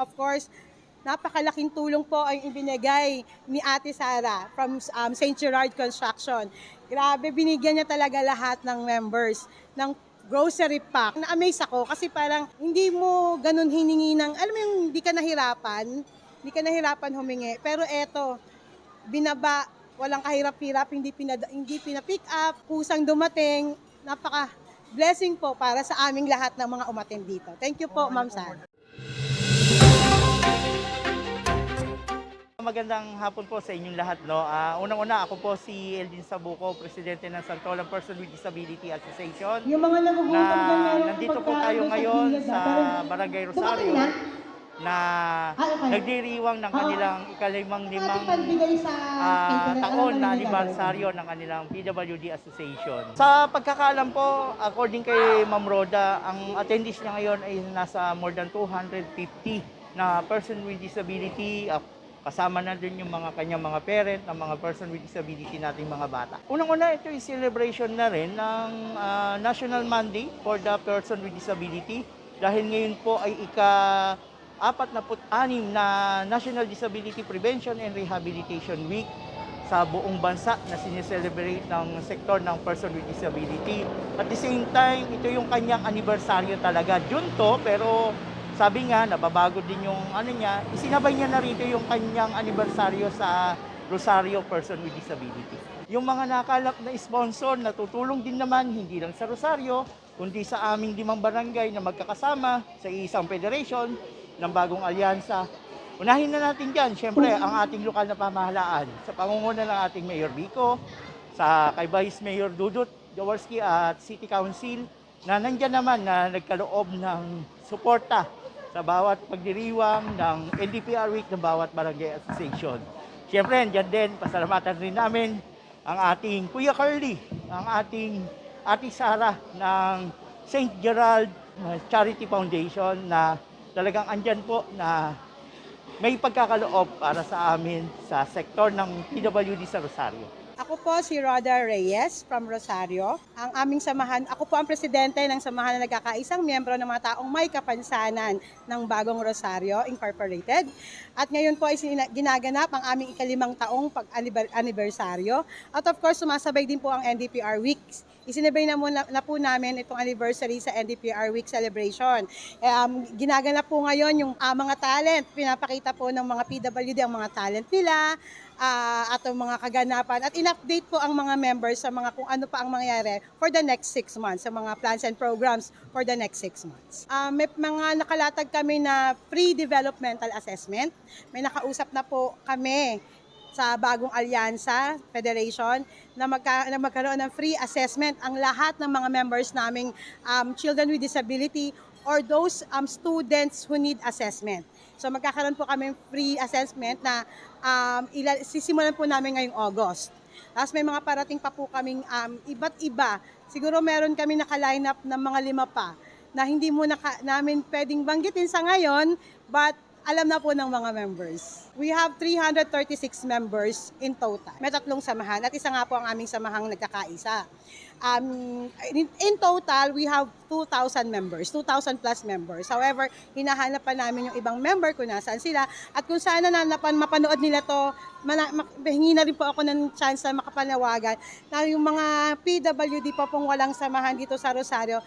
Of course, napakalaking tulong po ang ibinigay ni Ate Sara from um, St. Gerard Construction. Grabe, binigyan niya talaga lahat ng members ng grocery pack. Na-amaze ako kasi parang hindi mo ganun hiningi ng, alam mo yung hindi ka nahirapan, hindi ka nahirapan humingi. Pero eto, binaba, walang kahirap-hirap, hindi, pinada, hindi pina-pick up, kusang dumating, napaka blessing po para sa aming lahat ng mga umatin dito. Thank you po, Ma'am Sara. Magandang hapon po sa inyong lahat. No? Ah, unang-una, ako po si Eldin Sabuco, Presidente ng Santolan Person with Disability Association. Yung mga nagugutom Na na nandito po tayo ngayon sa Barangay Rosario na? Ah, nagdiriwang ng kanilang ikalimang limang ah, paper, taon na anibersaryo ng kanilang PWD Association. Sa pagkakaalam po, according kay Ma'am Roda, ang attendees niya ngayon ay nasa more than 250 na person with disability, ah, kasama na din yung mga kanyang mga parent, ng mga person with disability nating mga bata. Unang-una, ito yung celebration na rin ng ah, National Monday for the Person with Disability dahil ngayon po ay ika apat na anim na National Disability Prevention and Rehabilitation Week sa buong bansa na sineselebrate ng sektor ng person with disability. At the same time, ito yung kanyang anibersaryo talaga. June to, pero sabi nga, nababago din yung ano niya, isinabay niya na rito yung kanyang anibersaryo sa Rosario Person with Disability. Yung mga nakalap na sponsor na tutulong din naman, hindi lang sa Rosario, kundi sa aming limang barangay na magkakasama sa isang federation ng bagong alyansa. Unahin na natin dyan, syempre, ang ating lokal na pamahalaan sa pangunguna ng ating Mayor Vico, sa kay Vice Mayor Dudut Jaworski at City Council na nandyan naman na nagkaloob ng suporta sa bawat pagdiriwang ng NDPR Week ng bawat barangay association. Siyempre, andyan din, pasalamatan rin namin ang ating Kuya Carly, ang ating Ate Sara ng St. Gerald Charity Foundation na talagang andyan po na may pagkakaloob para sa amin sa sektor ng PWD sa Rosario. Ako po si Roda Reyes from Rosario. Ang aming samahan, ako po ang presidente ng samahan na nagkakaisang miyembro ng mga taong may kapansanan ng Bagong Rosario Incorporated. At ngayon po ay ginaganap ang aming ikalimang taong pag-anibersaryo. At of course, sumasabay din po ang NDPR Weeks. Isinabay na, muna, na po namin itong anniversary sa NDPR Week celebration. Eh, um, ginaganap po ngayon yung ah, mga talent. Pinapakita po ng mga PWD ang mga talent nila, ah, at ang mga kaganapan at in-update po ang mga members sa mga kung ano pa ang mangyayari for the next six months, sa mga plans and programs for the next six months. Ah, may mga nakalatag kami na pre-developmental assessment. May nakausap na po kami sa bagong alyansa, federation, na, magka, na magkaroon ng free assessment ang lahat ng mga members naming um, children with disability or those um, students who need assessment. So magkakaroon po kami free assessment na um, ila, sisimulan po namin ngayong August. Tapos may mga parating pa po kaming um, iba't iba. Siguro meron kami naka-line up ng mga lima pa na hindi mo naka, namin pwedeng banggitin sa ngayon, but alam na po ng mga members. We have 336 members in total. May tatlong samahan at isa nga po ang aming samahang nagkakaisa. Um, in, in total, we have 2,000 members, 2,000 plus members. However, hinahanap pa namin yung ibang member kung nasaan sila at kung saan na napan, mapanood nila to, mana, na rin po ako ng chance na makapanawagan na yung mga PWD po pong walang samahan dito sa Rosario,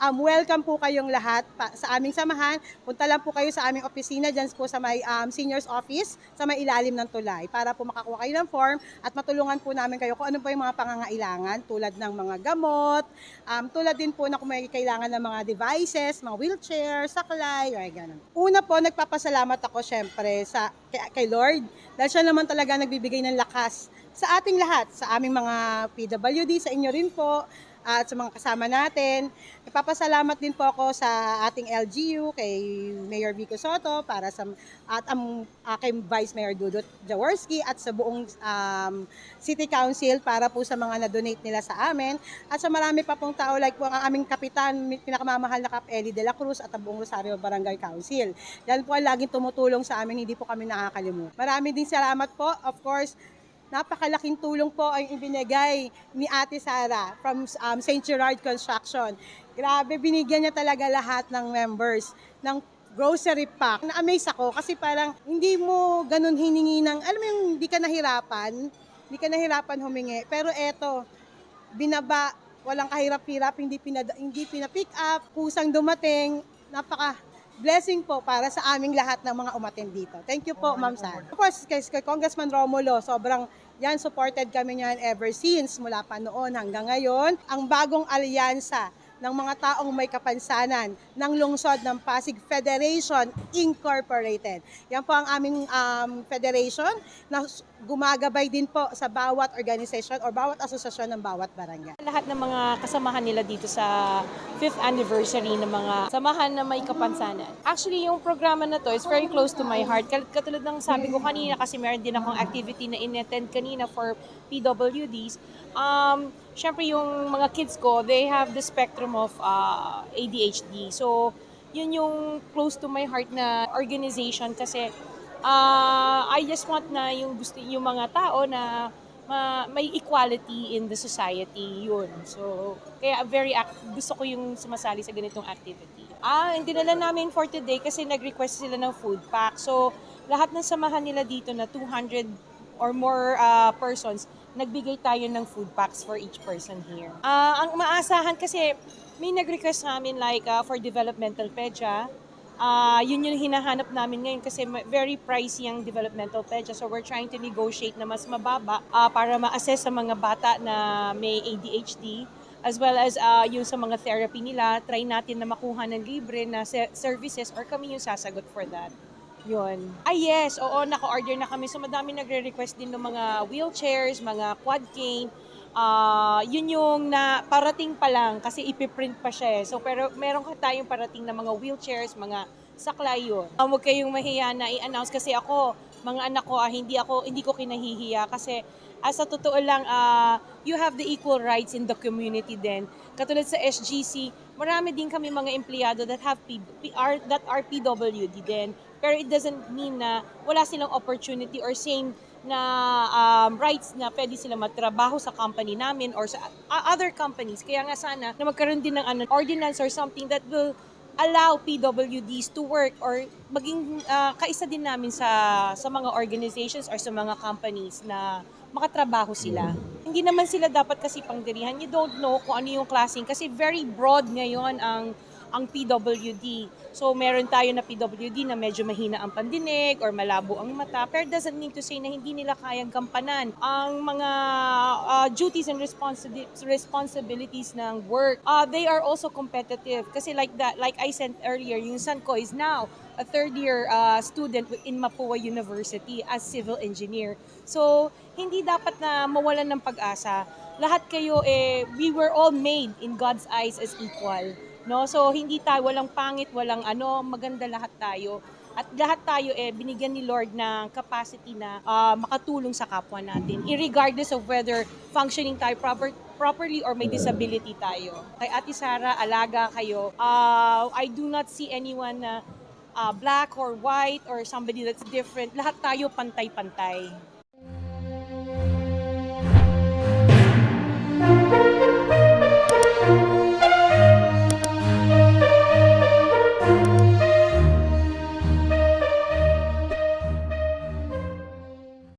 Um, welcome po kayong lahat pa, sa aming samahan. Punta lang po kayo sa aming opisina dyan po sa may um, senior's office sa may ilalim ng tulay para po makakuha kayo ng form at matulungan po namin kayo kung ano po yung mga pangangailangan tulad ng mga gamot, um, tulad din po na kung may kailangan ng mga devices, mga wheelchair, saklay, ay ganun. Una po, nagpapasalamat ako syempre sa, kay, kay Lord dahil siya naman talaga nagbibigay ng lakas sa ating lahat, sa aming mga PWD, sa inyo rin po, at sa mga kasama natin. Nagpapasalamat din po ako sa ating LGU, kay Mayor Vico Soto, para sa, at ang aking Vice Mayor Dudut Jaworski, at sa buong um, City Council para po sa mga na-donate nila sa amin. At sa marami pa pong tao, like po ang aming kapitan, pinakamamahal na Kap Eli de la Cruz at ang buong Rosario Barangay Council. Yan po ang laging tumutulong sa amin, hindi po kami nakakalimutan. Marami din salamat po, of course, napakalaking tulong po ang ibinigay ni Ate Sara from um, St. Gerard Construction. Grabe, binigyan niya talaga lahat ng members ng grocery pack. Na-amaze ako kasi parang hindi mo ganun hiningi ng, alam mo yung hindi ka nahirapan, hindi ka nahirapan humingi. Pero eto, binaba, walang kahirap-hirap, hindi, pinada, hindi pina-pick up, kusang dumating, napaka blessing po para sa aming lahat ng mga umaten dito. Thank you po, Ma'am San. Of course, kay, kay Congressman Romulo, sobrang yan, supported kami niyan ever since, mula pa noon hanggang ngayon. Ang bagong alyansa ng mga taong may kapansanan ng lungsod ng Pasig Federation Incorporated. Yan po ang aming um, federation na gumagabay din po sa bawat organization or bawat asosasyon ng bawat barangay. Lahat ng mga kasamahan nila dito sa 5th anniversary ng mga samahan na may kapansanan. Actually, yung programa na to is very close to my heart. Katulad ng sabi ko kanina kasi meron din akong activity na in-attend kanina for PWDs. Um, Siyempre, yung mga kids ko, they have the spectrum of uh, ADHD. So, yun yung close to my heart na organization kasi uh, I just want na yung gusto yung mga tao na ma- may equality in the society yun. So, kaya very act- gusto ko yung sumasali sa ganitong activity. Ah, hindi nila namin for today kasi nag-request sila ng food pack. So, lahat ng samahan nila dito na 200 or more ah, persons, nagbigay tayo ng food packs for each person here. Ah, ang maasahan kasi may nag-request sa amin like ah, for developmental pedya, Ah, yun yung hinahanap namin ngayon kasi very pricey ang developmental pedya. So we're trying to negotiate na mas mababa ah, para ma-assess sa mga bata na may ADHD as well as ah, yung sa mga therapy nila, try natin na makuha ng libre na se- services or kami yung sasagot for that. Yun. Ah yes, oo, naka-order na kami. So madami nagre-request din ng mga wheelchairs, mga quad cane. Ah, yun yung na parating pa lang kasi ipiprint pa siya eh. So pero meron ka tayong parating na mga wheelchairs, mga saklay yun. Uh, huwag kayong mahiya na i-announce kasi ako, mga anak ko, ah, hindi ako hindi ko kinahihiya kasi as sa totoo lang, ah, you have the equal rights in the community din. Katulad sa SGC, marami din kami mga empleyado that have P, P- are, that are PWD din. Pero it doesn't mean na wala silang opportunity or same na um, rights na pwede sila matrabaho sa company namin or sa uh, other companies. Kaya nga sana na magkaroon din ng ano, ordinance or something that will allow PWDs to work or maging uh, kaisa din namin sa sa mga organizations or sa mga companies na makatrabaho sila. Hindi naman sila dapat kasi pangdirihan. You don't know kung ano yung klaseng kasi very broad ngayon ang ang PWD. So, meron tayo na PWD na medyo mahina ang pandinig or malabo ang mata, pero doesn't mean to say na hindi nila kayang gampanan ang mga uh, duties and responsi- responsibilities ng work. Uh, they are also competitive kasi like that, like I said earlier, yung son ko is now a third year uh, student in Mapua University as civil engineer. So, hindi dapat na mawalan ng pag-asa. Lahat kayo, eh, we were all made in God's eyes as equal. No? So hindi tayo walang pangit, walang ano, maganda lahat tayo. At lahat tayo eh binigyan ni Lord ng capacity na ah, makatulong sa kapwa natin. Irregardless of whether functioning tayo proper, properly or may disability tayo. Kay Ate Sara, alaga kayo. Ah, I do not see anyone na ah, black or white or somebody that's different. Lahat tayo pantay-pantay.